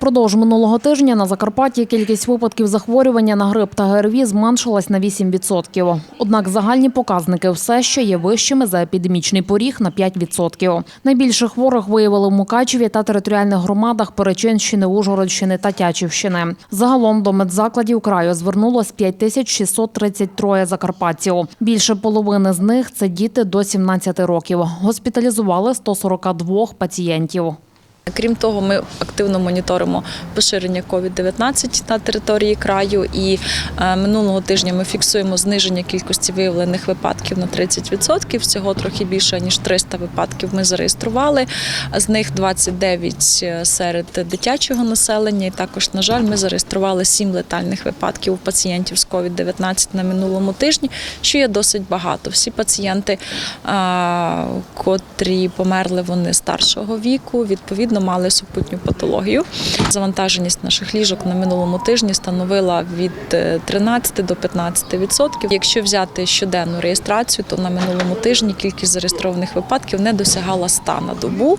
Впродовж минулого тижня на Закарпатті кількість випадків захворювання на грип та ГРВІ зменшилась на 8%. Однак загальні показники все ще є вищими за епідемічний поріг на 5%. Найбільше хворих виявили в Мукачеві та територіальних громадах Перечинщини, Ужгородщини та Тячівщини. Загалом до медзакладів краю звернулось 5633 закарпатців. Більше половини з них це діти до 17 років. Госпіталізували 142 пацієнтів. Крім того, ми активно моніторимо поширення COVID-19 на території краю. І е, минулого тижня ми фіксуємо зниження кількості виявлених випадків на 30%. Всього трохи більше ніж 300 випадків ми зареєстрували. З них 29 серед дитячого населення. І також, на жаль, ми зареєстрували 7 летальних випадків у пацієнтів з COVID-19 на минулому тижні, що є досить багато. Всі пацієнти, е, котрі померли, вони старшого віку, відповідно мали супутню патологію. Завантаженість наших ліжок на минулому тижні становила від е, 13 до 15 відсотків. Якщо взяти щоденну реєстрацію, то на минулому тижні кількість зареєстрованих випадків не досягала 100 на добу.